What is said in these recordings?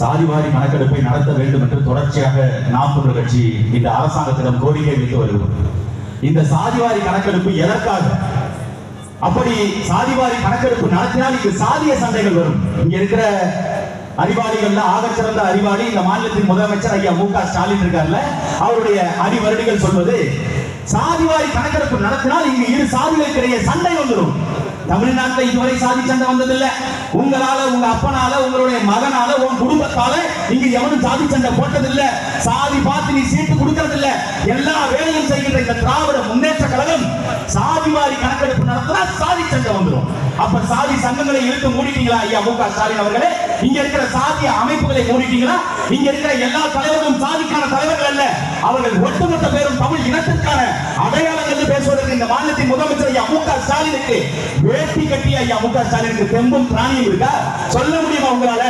சாதிவாரி கணக்கெடுப்பை நடத்த வேண்டும் என்று தொடர்ச்சியாக நாம் தமிழர் கட்சி இந்த அரசாங்கத்திடம் கோரிக்கை வைத்து வருகிறோம். இந்த சாதிவாரி கணக்கெடுப்பு எதற்காக? அப்படி சாதிவாரி கணக்கெடுப்பு நடத்தினால் இங்கு சாதிய சண்டைகள் வரும். இங்க இருக்கிற அறிவாளிகள்ல ஆகச்சிறந்த அறிவாளி இந்த மாநிலத்தின் முதலமைச்சர் ஐயா மு க ஸ்டாலின் இருக்கார்ல அவருடைய அறிவருடிகள் சொல்வது சாதிவாரி கணக்கெடுப்பு நடத்தினால் இங்கு இரு சாதிகளுக்கிடையே சண்டை வந்துடும் தமிழ்நாட்டில் இதுவரை சாதி சண்டை வந்ததில்லை. உங்களால உங்க அப்பனால உங்களுடைய மகனால உன் குடும்பத்தால இங்க எவனும் சாதி சண்டை போட்டதில்ல. சாதி பார்த்து நீ சீட்டு கொடுக்கறதில்ல. எல்லா வேலையும் செய்கின்ற இந்த திராவிட முன்னேற்ற கழகம் சாதிவாரி கணக்கெடுப்பு நடத்தினா சாதி சண்டை வந்துடும் அப்ப சாதி சங்கங்களை இழுத்து மூடிட்டீங்களா ஐயா மு க ஸ்டாலின் அவர்களே? இங்க இருக்கிற சாதிய அமைப்புகளை மூடிட்டீங்கன்னா இங்க இருக்கிற எல்லா தலைவர்களும் சாதிக்கான தலைவர்கள் அல்ல. அவர்கள் ஒட்டுமொத்த பேரும் தமிழ் இனத்திற்கான அடையாளம் என்று பேசுவதற்கு இந்த மாநிலத்தின் முதலமைச்சர் ஐயா மு க ஸ்டாலினுக்கு வேட்டி கட்டி ஐயா மு க ஸ்டாலினுக்கு தெம்பும் பிராணியும் இருக்கா? சொல்ல முடியுமா உங்களால?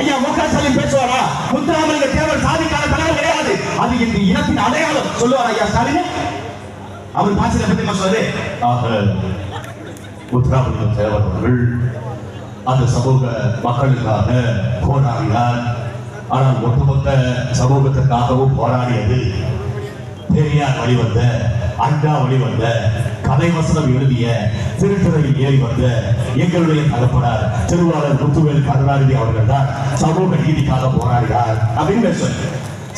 ஐயா மு க ஸ்டாலின் பேசுவாரா? முத்துராமலிங்க தேவர் சாதிக்கான தலைவர் கிடையாது. அது இந்த இனத்தின் அடையாளம். சொல்லுவார் ஐயா ஸ்டாலின்? அவர் பாசில பத்தி சொல்றாரு ஆக முத்துராமலிங்க தேவர் அவர்கள் அந்த சமூக மக்களுக்காக போராடினார். ஆனால் ஒட்டுமொத்த சமூகத்திற்காகவும் போராடியது பெரியார் வழிவந்த அண்டா வழிவந்த கதைவசனம் எழுதிய திருத்துறையில் ஏறி வந்த எங்களுடைய தகப்பனார் திருவாளர் முத்துவேல் கருணாநிதி அவர்கள் தான் சமூக நீதிக்காக போராடினார் அப்படின்னு பேசுவார்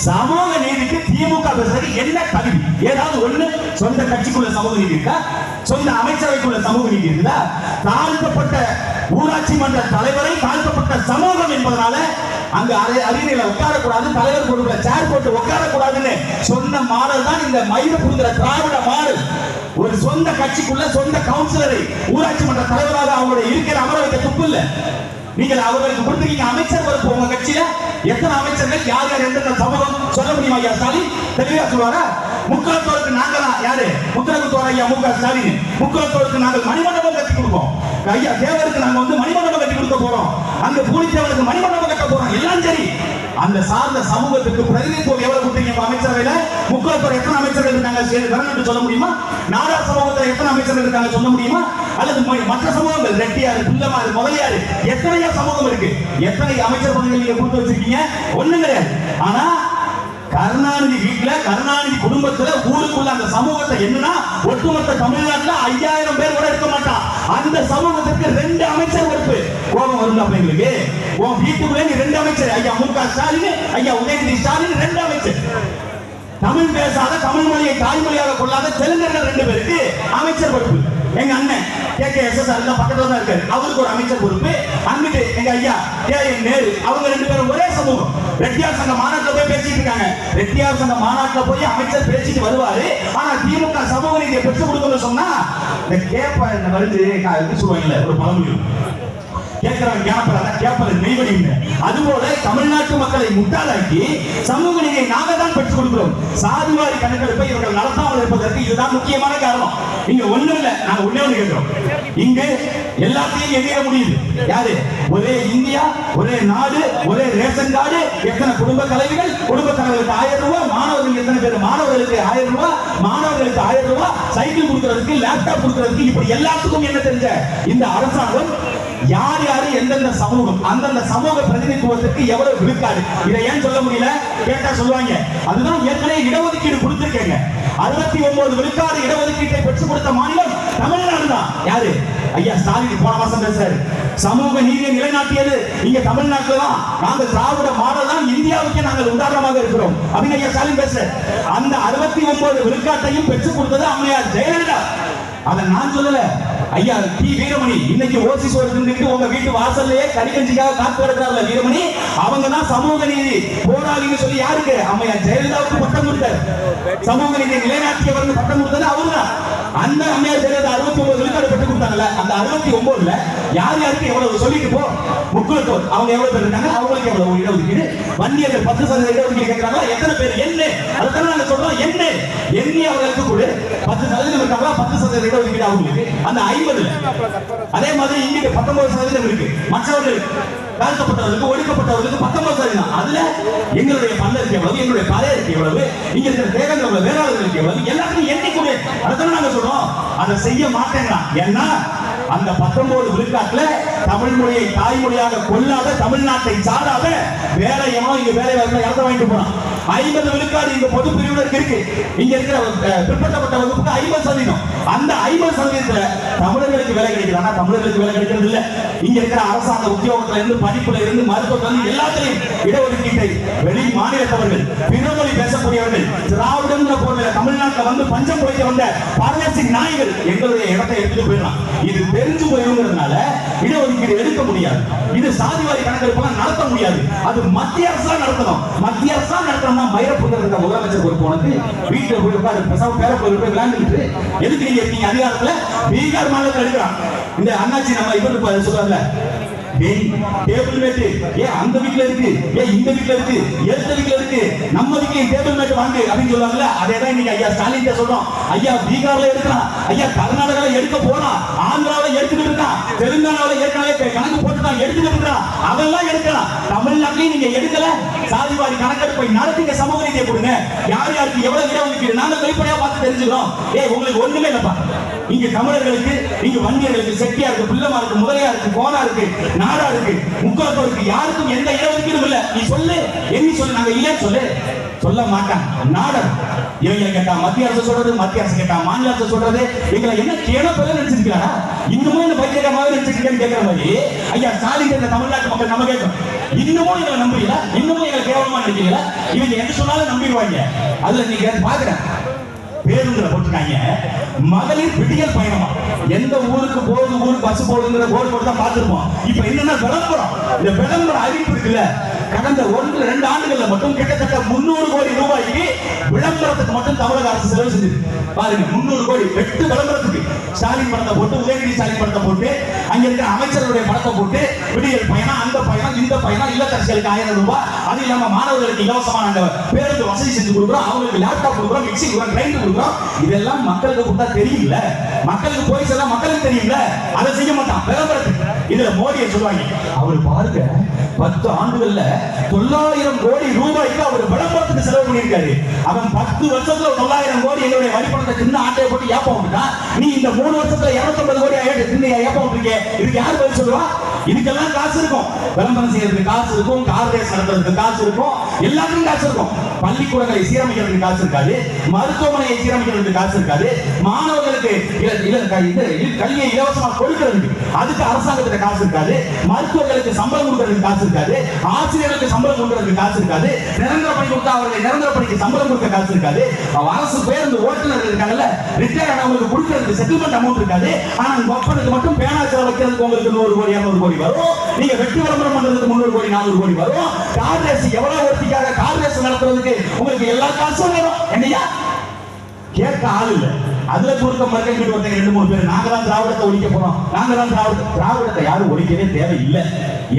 சமூக நீதிக்கு திமுக பேசுறது என்ன தகுதி? ஏதாவது ஒண்ணு சொந்த கட்சிக்குள்ள சமூக நீதி இருக்கா? சொந்த அமைச்சரவைக்குள்ள சமூக நீதி இருக்குதா தாழ்த்தப்பட்ட ஊராட்சி மன்ற தலைவரை தாழ்த்தப்பட்ட சமூகம் என்பதனால அங்க அரை- அரியணையில உட்காரக்கூடாது தலைவர் கொடுக்கிற சேர் போட்டு உட்காரக்கூடாதுன்னு சொன்ன மாடல் தான் இந்த மயிர புரிகிற திராவிட மாடல். ஒரு சொந்த கட்சிக்குள்ள சொந்த கவுன்சிலரை ஊராட்சி மன்ற தலைவராக அவங்களுடைய இருக்கிற அமர வைக்க துப்பு இல்ல. நீங்கள் அவர்களுக்கு கொடுத்துருக்கீங்க அமைச்சர் பொறுப்பு உங்க கட்சியில. எத்தனை அமைச்சர்கள் யார் யார் எந்தெந்த சமூகம் சொல்ல முடியுமா ஐயா ஸ்டாலின்? தெளிவா சொல்லுவாரா? முக்குளத்தோருக்கு தான் யாரு? முக்குளத்தோர் ஐயா மு க. ஸ்டாலின். முக்குளத்தோருக்கு நாங்கள் மணிமண்டபம் கட்டி கொடுப்போம். ஐயா தேவருக்கு நாங்க வந்து மணிமண்டபம் கட்டி கொடுக்க போறோம். அங்க பூலித்தேவனுக்கு மணிமண்டபம் கட்ட போறோம். எல்லாம் சரி. அந்த சார்ந்த சமூகத்துக்கு பிரதிநிதித்துவம் எவ்வளவு கொடுத்தீங்க அமைச்சரவையில? முக்குளத்தோர் எத்தனை அமைச்சர்கள் இருக்காங்க? சரி, என்று சொல்ல முடியுமா? நாடார் சமூகத்துல எத்தனை அமைச்சர்கள் இருக்காங்க சொல்ல முடியுமா? அல்லது ம- மற்ற சமூகங்கள் ரெட்டியார் புல்லமாறு முதலியார் எத்தனையோ சமூகம் இருக்கு. எத்தனை அமைச்சர் பதவிகள் நீங்க கொடுத்து வச்சிருக்கீங்க? ஒண்ணு கிடையாது. ஆனா கருணாநிதி வீட்டுல கருணாநிதி குடும்பத்துல ஊருக்குள்ள அந்த சமூகத்தை என்னன்னா ஒட்டுமொத்த தமிழ்நாட்டுல ஐயாயிரம் பேர் கூட இருக்க மாட்டான் அந்த சமூகத்துக்கு ரெண்டு அமைச்சர் பொறுப்பு. கோபம் வரும் அப்ப எங்களுக்கு உன் வீட்டுக்குள்ளே நீ ரெண்டு அமைச்சர். ஐயா மு க ஸ்டாலின் ஐயா உதயநிதி ஸ்டாலின் ரெண்டு அமைச்சர். தமிழ் பேசாத தமிழ் மொழியை தாய்மொழியாக கொள்ளாத தெலுங்கர்கள் ரெண்டு பேருக்கு அமைச்சர் பொறுப்பு. எங்க அண்ணன் K. K. S. S. R பக்கத்துல தான் இருக்காரு. அவருக்கு ஒரு அமைச்சர் பொறுப்பு. அங்கிட்டு எங்க ஐயா கே. என். நேரு அவங்க ரெண்டு பேரும் ஒரே சமூகம். ரெட்டியார் சங்க மாநாட்டில் பேசிட்டு இருக்காங்க ரெட்டியார் சங்க மாநாட்டுல போய் அமைச்சர் பேசிட்டு வருவாரு. ஆனா திமுக சமூக நீதியை பெற்றுக் கொடுக்கணும்னு சொன்னா இந்த கேப்ப இந்த மருந்து க- சொல்லுவாங்கல்ல ஒரு பழமொழி. கேட்கிறவன் கேப்பல கேப்பல நெய்வடிங்க அதுபோல தமிழ்நாட்டு மக்களை முட்டாளாக்கி சமூக நீதியை நாங்க தான் பெற்றுக் கொடுக்கிறோம். சாதுவாரி கணக்கெடுப்பை இவர்கள் நடத்தாமல் இருப்பதற்கு இதுதான் முக்கியமான காரணம். இங்க ஒண்ணும் இல்ல நாங்க ஒண்ணே ஒண்ணு கேட்கிறோம். இங்கு எல்லாத்தையும் எதிர முடியுது. யாரு? ஒரே இந்தியா ஒரே நாடு ஒரே ரேஷன் கார்டு எத்தனை குடும்ப தலைவிகள்? குடும்ப தலைவர்களுக்கு ஆயிரம் ரூபாய் மாணவர்கள் எத்தனை பேர்? மாணவர்களுக்கு ஆயிரம் ரூபாய் மாணவர்களுக்கு ஆயிரம் ரூபாய் சைக்கிள் கொடுக்கறதுக்கு லேப்டாப் கொடுக்கறதுக்கு இப்படி எல்லாத்துக்கும் என்ன தெரிஞ்ச? இந்த அரசாங்கம் யார் யாரு எந்தெந்த சமூகம் அந்தந்த சமூக பிரதிநிதித்துவத்திற்கு எவ்வளவு விழுக்காடு? இதை ஏன் சொல்ல முடியல? கேட்டா சொல்லுவாங்க. அதுதான் ஏற்கனவே இடஒதுக்கீடு கொடுத்திருக்கேங்க. அறுபத்தி ஒன்பது விழுக்காடு இடஒதுக்கீட்டை பெற்றுக் கொடுத்த மாநிலம் தமிழ்நாடு தான். யாரு? ஐயா ஸ்டாலின் போன மாசம் பேசுறாரு. சமூக நீதியை நிலைநாட்டியது இங்க தமிழ்நாட்டுல தான். நாங்கள் திராவிட மாடல் தான். இந்தியாவுக்கே நாங்கள் உதாரணமாக இருக்கிறோம். அப்படின்னு ஐயா ஸ்டாலின் பேசுற அந்த அறுபத்தி ஒன்பது விழுக்காட்டையும் பெற்றுக் கொடுத்தது அம்மையார் ஜெயலலிதா. அதை நான் சொல்லல. ஐயா டி வீரமணி இன்னைக்கு ஓசி சோறு உங்க வீட்டு வாசல்லையே கறிகஞ்சிக்காக காத்து கிடக்கிறார்ல வீரமணி. அவங்க தான் சமூக நீதி போராளின்னு சொல்லி யாருக்கு? அம்மையா ஜெயலலிதாவுக்கு பட்டம் கொடுத்தார். சமூக நீதி நிலைநாட்டியவர்னு பட்டம் கொடுத்தது அவர்தான். அந்த அம்மையார் ஜெயலலிதா அறுபத்தி ஒன்பது விழுக்காடு பெற்று கொடுத்தாங்கல்ல அந்த அறுபத்தி ஒன்பதுல யார் யாருக்கு எவ்வளவு சொல்லிட்டு போ. முக்குளத்தோர் அவங்க எவ்வளவு பேர் இருக்காங்க? அவங்களுக்கு எவ்வளவு இடஒதுக்கீடு வன்னியர்கள் பத்து சதவீத இடஒதுக்கீடு கேட்கிறாங்களா? எத்தனை பேர்? என்ன? அதுதான் நாங்க சொல்றோம். என்ன? எண்ணி அவர்களுக்கு கூட. பத்து சதவீதம் இருக்காங்களா பத்து சதவீத இடஒதுக்கீடு அவங்களுக்கு அந்த ஐம்பதுல. அதே மாதிரி இங்க பத்தொன்பது சதவீதம் இருக்கு. மற்றவர்கள் தாழ்த்தப்பட்டவர்களுக்கு ஒடுக்கப்பட்டவர்களுக்கு பத்தொன்பது சதவீதம். அதுல எங்களுடைய பல்லருக்கு எவ்வளவு எங்களுடைய பழையருக்கு எவ்வளவு இங்க இருக்கிற தேகங்கள் எவ்வளவு வேளாளர்களுக்கு எவ்வளவு எல்லாத்தையும் எண்ணிக்கூடிய அதுதான் நாங்க சொல்றோம். அதை செய்ய மாட்டேங்கிறான். ஏன்னா அந்த பத்தொன்பது விழுக்காட்டுல தமிழ் மொழியை தாய்மொழியாக கொள்ளாத தமிழ்நாட்டை சாராத வேலை எவனோ இங்க வேலை வாய்ப்புல இடத்த வாங்கிட்டு போறான். ஐம்பது விழுக்காடு இந்த பொது பிரிவினருக்கு இருக்கு. இங்க இருக்கிற பிற்பட்டப்பட்ட பிற்படுத்தப்பட்ட வகுப்புக்கு ஐம்பது சதவீதம். அந்த ஐம்பது சதவீதத்துல தமிழர்களுக்கு வேலை கிடைக்குது ஆனா தமிழர்களுக்கு வேலை கிடைக்கிறது இல்லை இங்க இருக்கிற அரசாங்க உத்தியோகத்துல இருந்து படிப்புல இருந்து மருத்துவத்துல இருந்து எல்லாத்திலையும் இடஒதுக்கீட்டை வெளி மாநிலத்தவர்கள் பிறமொழி பேசக்கூடியவர்கள் திராவிடங்கிற பொருள் தமிழ்நாட்டில் வந்து பஞ்சம் குறைக்க வந்த பாரதேசி நாய்கள் எங்களுடைய இடத்தை எடுத்துட்டு போயிடலாம். இது தெரிஞ்சு போயிருங்கிறதுனால இடஒதுக்கீடு எடுக்க முடியாது. இது சாதிவாரி கணக்கெடுப்பெல்லாம் நடத்த முடியாது. அது மத்திய அரசா நடத்தணும். மத்திய அரசா நடத்தணும்னா நடத்தணும்னா இருக்க முதலமைச்சர் பொறுப்பு உனக்கு. வீட்டுல போய் உட்காந்து பேசாம பேர போய் விளையாண்டுட்டு எதுக்கு நீங்க இருக்கீங்க? அதிகாரத்துல பீகார் மாநிலத்தில் எடுக்கிறான் இந்த அண்ணாச்சி நம்ம இவர் சொல்றாங்கல்ல? டேய், டேபிள் மேட்டு ஏ அந்த வீட்ல இருக்கு. ஏ இந்த வீட்ல இருக்கு. எந்த வீட்ல இருக்கு? நம்ம வீட்லயும் டேபிள் மேட் வாங்கு அப்படின்னு சொல்லுவாங்கல்ல அதே தான் இன்னைக்கு ஐயா ஸ்டாலின் கிட்ட சொல்றோம். ஐயா பீகார்ல எடுக்கலாம். ஐயா கர்நாடகால எடுக்க போறான். ஆந்திராவில எடுத்துட்டு இருக்கான். தெலுங்கானால ஏற்கனவே கணக்கு போட்டுட்டான். எடுத்துட்டு இருக்கான். அதெல்லாம் எடுக்கலாம். தமிழ்நாட்டிலையும் நீங்க எடுக்கல. சாதிவாரி கணக்கெடுப்பை நடத்திங்க சமூக நீதியை கொடுங்க. யார் யாருக்கு எவ்வளவு இடம் ஒதுக்கீடு? நாங்க வெளிப்படையா பார்த்து தெரிஞ்சுக்கிறோம். ஏ உங்களுக்கு ஒண்ணுமே இல்லப்பா. இங்க தமிழர்களுக்கு இங்க வன்னியர்களுக்கு செட்டியா இருக்கு பிள்ளமா இருக்கு முதலையா இருக்கு கோனா இருக்கு நாடா இருக்கு முக்காத்தோ இருக்கு. யாருக்கும் எந்த இடஒதுக்கீடும் இல்ல. நீ சொல்லு. எண்ணி சொல்லு? நாங்க இல்லைன்னு சொல்லு. சொல்ல மாட்டான் நாடர் இவங்க கேட்டா மத்திய அரசு சொல்றது மத்திய அரசு கேட்டா மாநில அரசு சொல்றது. எங்களை என்ன கேணப்பல நினைச்சிருக்காரா இன்னமும் இந்த மாதிரி நினைச்சிருக்கேன்னு கேட்கிற மாதிரி? ஐயா ஸ்டாலின் கேட்ட தமிழ்நாட்டு மக்கள் நம்ம கேட்கும் இன்னமும் எங்களை நம்புறீங்களா இன்னமும் எங்களை கேவலமா நினைக்கிறீங்களா இவங்க எது சொன்னாலும் நம்பிடுவாங்க. அதுல நீங்க பாக்குறேன் பேருந்துல போட்டுருக்காங்க. மகளிர் விடியல் பயணமா? எந்த ஊருக்கு போகுது ஊருக்கு பஸ் போகுதுங்கிற போர்டு போட்டு தான் பார்த்துருப்போம். இப்ப என்னன்னா விளம்பரம். இந்த விளம்பர அறிவிப்பு இருக்குல்ல கடந்த ஒன்று ரெண்டு ஆண்டுகள்ல மட்டும் கிட்டத்தட்ட முன்னூறு கோடி ரூபாய்க்கு விளம்பரத்துக்கு மட்டும் தமிழக அரசு செலவு செஞ்சது. பாருங்க முன்னூறு கோடி எட்டு விளம்பரத்துக்கு. ஸ்டாலின் படத்தை போட்டு உதயநிதி ஸ்டாலின் படத்தை போட்டு அங்க இருக்கிற அமைச்சர்களுடைய படத்தை போட்டு விடியல் பயணம் அந்த பயணம் இந்த பயணம் இல்லத்தரசிகளுக்கு ஆயிரம் ரூபாய். அது இல்லாம மாணவர்களுக்கு இலவசமா நாங்க பேருந்து வசதி செஞ்சு கொடுக்குறோம். அவங்களுக்கு லேப்டாப் கொடுக்குறோம் மிக்சி கொடுக்குறோம் கிரைண்ட் கொடுக்குறோம். இதெல்லாம் மக்களுக்கு கொடுத்தா தெரியல மக்களுக்கு போய் சொல்ல மக்களுக்கு தெரியல அதை செய்ய மாட்டான். விளம்பரத்துக்கு இதுல மோடியை சொல்லுவாங்க? அவர் பாருங்க பத்து ஆண்டுகள்ல தொள்ளாயிரம் கோடி ரூபாய்க்கு அவர் விளம்பரத்துக்கு செலவு பண்ணியிருக்காரு. அவன் பத்து வருஷத்துல தொள்ளாயிரம் கோடி எங்களுடைய வரிப்பணத்தை சின்ன ஆட்டையை போட்டு ஏப்பம் விட்டுட்டான் நீ இந்த மூணு வருஷத்துல இருநூத்தம்பது கோடி ஆயிட்டு சின்ன ஏப்பம் விட்டுருக்கே. இதுக்கு யார் பதில் சொல்லுவா? இதுக்கெல்லாம் காசு இருக்கும். விளம்பரம் செய்யறதுக்கு காசு இருக்கும் கார் ரேஸ் நடத்துறதுக்கு காசு இருக்கும் எல்லாத்துக்கும் காசு இருக்கும். பள்ளிக்கூடங்களை சீரமைக்கிறதுக்கு காசு இருக்காது மருத்துவமனையை சீரமைக்கிறதுக்கு காசு இருக்காது மாணவர்களுக்கு இல- க- இது கல்வியை இலவசமாக கொடுக்கிறதுக்கு அதுக்கு அரசாங்கத்துல காசு இருக்காது மருத்துவர்களுக்கு சம்பளம் கொடுக்கறதுக்கு காசு இருக்காது ஆசிரியர்களுக்கு சம்பளம் கொடுக்கறதுக்கு காசு இருக்காது நிரந்தர பணி கொடுத்தா அவர்கள் நிரந்தர பணிக்கு சம்பளம் கொடுக்க காசு இருக்காது அரசு பேருந்து ஓட்டுநர் இருக்காங்கல்ல ரிட்டையர் ஆனவங்களுக்கு கொடுக்கறதுக்கு செட்டில்மெண்ட் அமௌண்ட் இருக்காது. ஆனா மக்களுக்கு ஒப்பனுக்கு மட்டும் பேனா செலவு வைக்கிறதுக்கு உங்களுக்கு நூறு கோடி இரநூறு கோடி வரும். நீங்க வெற்றி விளம்பரம் பண்றதுக்கு முன்னூறு கோடி நானூறு கோடி வரும். கார் ரேஸ் எவ்வளவு ஒருத்திக்காக கார் ரேஸ் நடத்துறதுக்கு உங்களுக்கு எல்லா காசும் வரும். என்னையா? கேட்க ஆள் இல்ல. அதுல குறுக்க மறுக்கிட்டு ஒருத்தங்க ரெண்டு மூணு பேர். நாங்க தான் திராவிடத்தை ஒழிக்க போறோம். நாங்க தான் திராவிட திராவிடத்தை யாரும் ஒழிக்கவே தேவையில்லை.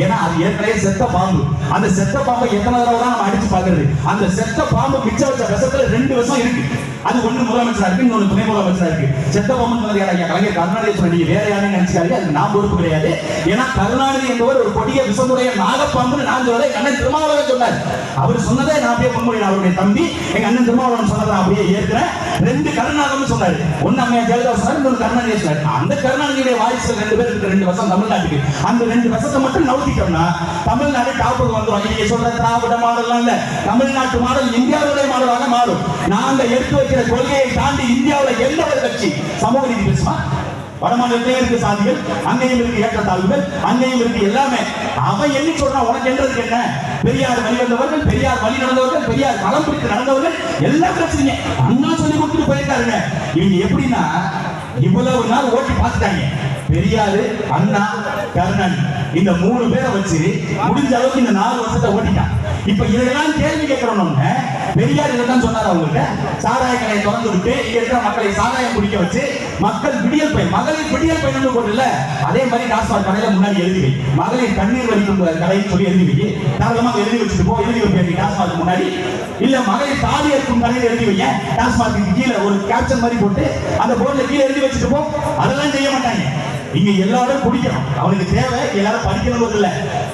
ஏன்னா அது ஏற்கனவே செத்த பாம்பு. அந்த செத்த பாம்பை எத்தனை தடவை தான் நம்ம அடிச்சு பாக்குறது அந்த செத்த பாம்பு மிச்ச வச்ச விஷத்துல ரெண்டு விஷம் இருக்கு. அது ஒண்ணு முதலமைச்சரா இருக்கு இன்னொன்னு துணை முதலமைச்சரா இருக்கு. செத்த பொம்மன் சொன்னது ஐயா? கலைஞர் கருணாநிதி சொன்ன வேற யாரும் நினைச்சுக்காதீங்க அது நான் பொறுப்பு கிடையாது. ஏன்னா கருணாநிதி என்பவர் ஒரு கொடிய விஷமுடைய நாகப்பாம்புன்னு நான் சொல்ல அண்ணன் திருமாவளவன் சொன்னார். அவர் சொன்னதை நான் அப்படியே முன்மொழி அவருடைய தம்பி எங்க அண்ணன் திருமாவளவன் சொன்னதை அப்படியே ஏற்கிறேன். ரெண்டு கருணாகரன் சொன்னாரு. ஒன்னு அம்மையா ஜெயலலிதா சொன்னாரு இன்னொரு கருணாநிதி சொன்னார். அந்த கருணாநிதியுடைய வாரிசு ரெண்டு பேர் இருக்கு ரெண்டு வருஷம் தமிழ்நாட்டுக்கு. அந்த ரெண்டு வருஷத்தை மட்டும் நவுத்திட்டோம்னா தமிழ்நாடு டாப்புக்கு வந்துடும் நீங்க சொல்ற திராவிட மாடல்லாம் இல்ல தமிழ்நாட்டு மாடல் இந்தியாவுடைய மாடலாக மாறும். நாங்க எடுத்து வைக்கிற கொள்கையை தாண்டி இந்தியாவுல எந்த ஒரு கட்சி சமூக நீதி பேசுமா? வடமாநிலத்திலே இருக்கு சாதிகள் அங்கேயும் இருக்கு ஏற்றத்தாழ்வுகள் அங்கேயும் இருக்கு எல்லாமே. அவன் என்ன சொல்றான்? உனக்கு என்றதுக்கு என்ன? பெரியார் வழி வந்தவர்கள் பெரியார் வழி நடந்தவர்கள் பெரியார் களம் பிடித்து நடந்தவர்கள் எல்லாம் பிரச்சனைங்க அண்ணா சொல்லி கொடுத்துட்டு போயிருக்காருங்க. இவங்க எப்படின்னா இவ்வளவு நாள் ஓட்டி பார்த்துட்டாங்க. பெரியாரு அண்ணா கர்ணன் இந்த மூணு பேரை வச்சு முடிஞ்ச அளவுக்கு இந்த நாலு வருஷத்தை ஓட்டிட்டான். இப்ப இதெல்லாம் கேள்வி கேட்கறோம்னு பெரியார் இதெல்லாம் சொன்னார் அவங்கள்ட்ட. சாராய கடையை திறந்து விட்டு இங்க இருக்கிற மக்களை சாராயம் குடிக்க வச்சு மக்கள் விடியல் பை மகளிர் விடியல் பயணம்னு போட்டுல அதே மாதிரி டாஸ்மாக் கடையில முன்னாடி எழுதி வை. மகளிர் கண்ணீர் வலிக்கும் கடையை சொல்லி எழுதி வை. தாராளமாக எழுதி வச்சுட்டு போ. எழுதி வைப்பேன் டாஸ்மாக் முன்னாடி. இல்ல மகளிர் தாலி இருக்கும் கடையில் எழுதி வைங்க. டாஸ்மாக்கு கீழே ஒரு கேப்ஷன் மாதிரி போட்டு அந்த போர்டில் கீழே எழுதி வச்சுட்டு போ. அதெல்லாம் செய்ய மாட்டாங்க. இங்க எல்லாரும் குடிக்கணும் அவனுக்கு தேவை. எல்லாரும் படிக்கணும் இல்லை.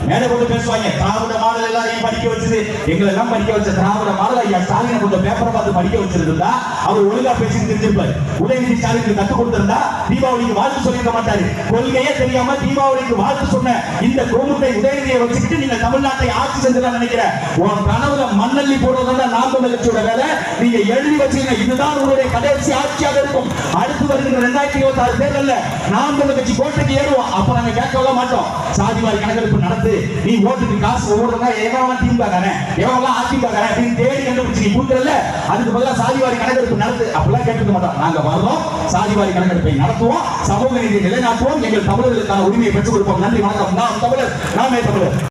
மேல கொண்டு பேசுவாங்க. திராவிட மாடல் எல்லாரையும் படிக்க வச்சது? எங்களை எல்லாம் படிக்க வச்ச திராவிட மாடல் ஐயா ஸ்டாலின் கொண்ட பேப்பரை பார்த்து படிக்க வச்சிருந்தா அவர் ஒழுங்கா பேசி தெரிஞ்சிருப்பாரு உதயநிதி ஸ்டாலினுக்கு கத்து கொடுத்திருந்தா தீபாவளிக்கு வாழ்த்து சொல்லியிருக்க மாட்டாரு. கொள்கையே தெரியாம தீபாவளிக்கு வாழ்த்து சொன்ன இந்த குடும்பத்தை உதயநிதியை வச்சுக்கிட்டு நீங்க தமிழ்நாட்டை ஆட்சி செஞ்சதா நினைக்கிறேன் உன் கனவுல மண்ணள்ளி போடுறதா நாம் தமிழ் வேலை. நீங்க எழுதி வச்சீங்க இதுதான் உங்களுடைய கடைசி ஆட்சியாக இருக்கும். அடுத்து வருகிற ரெண்டாயிரத்தி இருபத்தி ஆறு தேர்தல்ல நாம் தமிழ் கட்சி கோட்டைக்கு ஏறுவோம். அப்ப நாங்க கேட்கவே மாட்டோம். சாதிவாரி கணக்கெடுப்பு நடத்து நீ ஓட்டுக்கு காசு ஓடுறதா எவன் திமுக காரன்? எவன் அதிமுக அப்படின்னு தேடி கண்டுபிடிச்சு நீ கொடுக்கறல அதுக்கு பதிலாக சாதிவாரி கணக்கெடுப்பு நடத்து. அப்படிலாம் கேட்டுக்க மாட்டோம். நாங்க வர்றோம். சாதிவாரி கணக்கெடுப்பை நடத்துவோம். சமூக நீதியை நிலைநாட்டுவோம். எங்கள் தமிழர்களுக்கான உரிமையை பெற்றுக் கொடுப்போம். நன்றி வணக்கம். நாம் தமிழர். நாமே தமிழர்